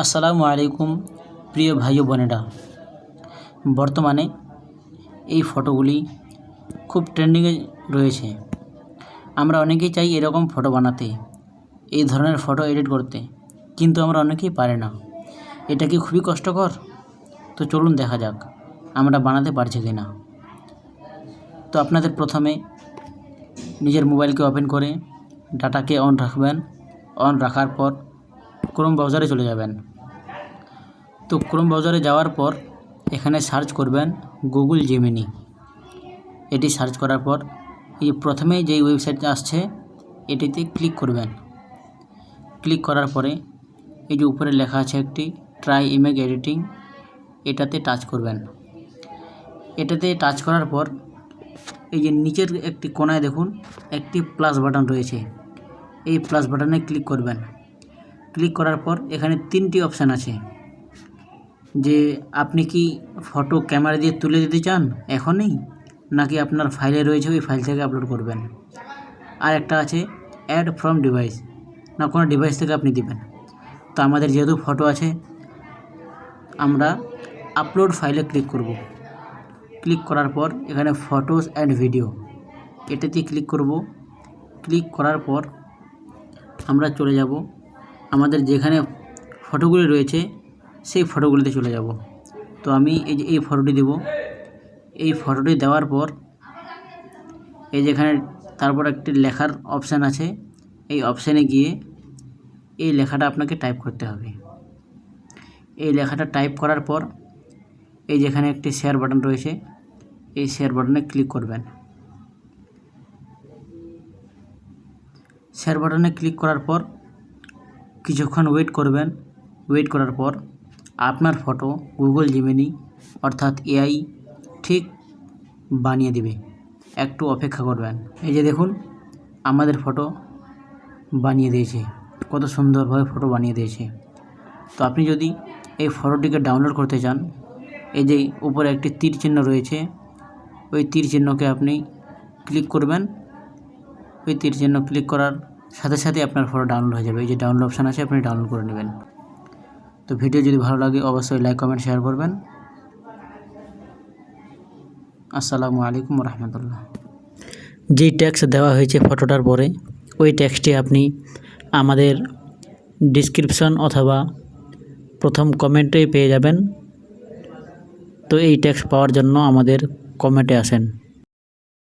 আসসালামু আলাইকুম, প্রিয় ভাই বোনেরা। বর্তমানে এই ফটোগুলি খুব ট্রেন্ডিংয়ে রয়েছে। আমরা অনেকেই চাই এরকম ফটো বানাতে, এই ধরনের ফটো এডিট করতে, কিন্তু আমরা অনেকেই পারে না। এটা কি খুবই কষ্টকর? তো চলুন দেখা যাক, আমরা বানাতে পারছি কি না। তো আপনাদের প্রথমে নিজের মোবাইলকে ওপেন করে, ডাটাকে অন রাখবেন। অন রাখার পর ক্রোম ব্রাউজারে চলে যাবেন। তো ক্রোম ব্রাউজারে যাওয়ার পর এখানে সার্চ করবেন গুগল জেমিনি এটি সার্চ করার পর এই প্রথমে যেই ওয়েবসাইটটা আসছে, এটিতে ক্লিক করবেন। ক্লিক করার পরে এই যে উপরে লেখা আছে একটি ট্রাই ইমেজ এডিটিং এটাতে টাচ করবেন। এটাতে টাচ করার পর এই যে নিচের একটি কোনায় দেখুন, একটি প্লাস বাটন রয়েছে। এই প্লাস বাটনে ক্লিক করবেন। ক্লিক করার পর এখানে তিনটি অপশান আছে। যে আপনি কি ফটো ক্যামেরা দিয়ে তুলে দিতে চান এখনই, নাকি আপনার ফাইলে রয়েছে ওই ফাইল থেকে আপলোড করবেন? আর একটা আছে অ্যাড ফ্রম ডিভাইস না কোনো ডিভাইস থেকে আপনি দিবেন। তো আমাদের যেহেতু ফটো আছে, আমরা আপলোড ফাইলে ক্লিক করব। ক্লিক করার পর এখানে ফটোস অ্যান্ড ভিডিও এটাতে ক্লিক করব। ক্লিক করার পর আমরা চলে যাব আমাদের যেখানে ফটোগুলি রয়েছে, সেই ফটোগুলিতে চলে যাব। তো আমি এই যে, এই ফটোটি দেব। এই ফটোটি দেওয়ার পর, এই যেখানে তারপর একটি লেখার অপশান আছে, এই অপশানে গিয়ে এই লেখাটা আপনাকে টাইপ করতে হবে। এই লেখাটা টাইপ করার পর, এই যেখানে একটি শেয়ার বাটন রয়েছে, এই শেয়ার বাটনে ক্লিক করবেন। শেয়ার বাটনে ক্লিক করার পর কিছুক্ষণ ওয়েট করবেন। ওয়েট করার পর আপনার ফটো গুগল জিমিনি অর্থাৎ এআই ঠিক বানিয়ে দেবে। একটু অপেক্ষা করবেন। এই যে দেখুন, আমাদের ফটো বানিয়ে দিয়েছে। কত সুন্দরভাবে ফটো বানিয়ে দিয়েছে। তো আপনি যদি এই ফটোটিকে ডাউনলোড করতে চান, এই যে উপরে একটি তীর চিহ্ন রয়েছে, ওই তীর চিহ্নকে আপনি ক্লিক করবেন। ওই তীর চিহ্ন ক্লিক করার সাথে সাথে আপনার ফটো ডাউনলোড হয়ে যাবে। এই যে ডাউনলোড অপশান আছে, আপনি ডাউনলোড করে নেবেন। তো ভিডিও যদি ভালো লাগে, অবশ্যই লাইক কমেন্ট শেয়ার করবেন। আসসালামু আলাইকুম রহমতুল্লাহ যেই ট্যাক্স দেওয়া হয়েছে ফটোটার পরে, ওই ট্যাক্সটি আপনি আমাদের ডিসক্রিপশন অথবা প্রথম কমেন্টেই পেয়ে যাবেন। তো এই ট্যাক্স পাওয়ার জন্য আমাদের কমেন্টে আসেন।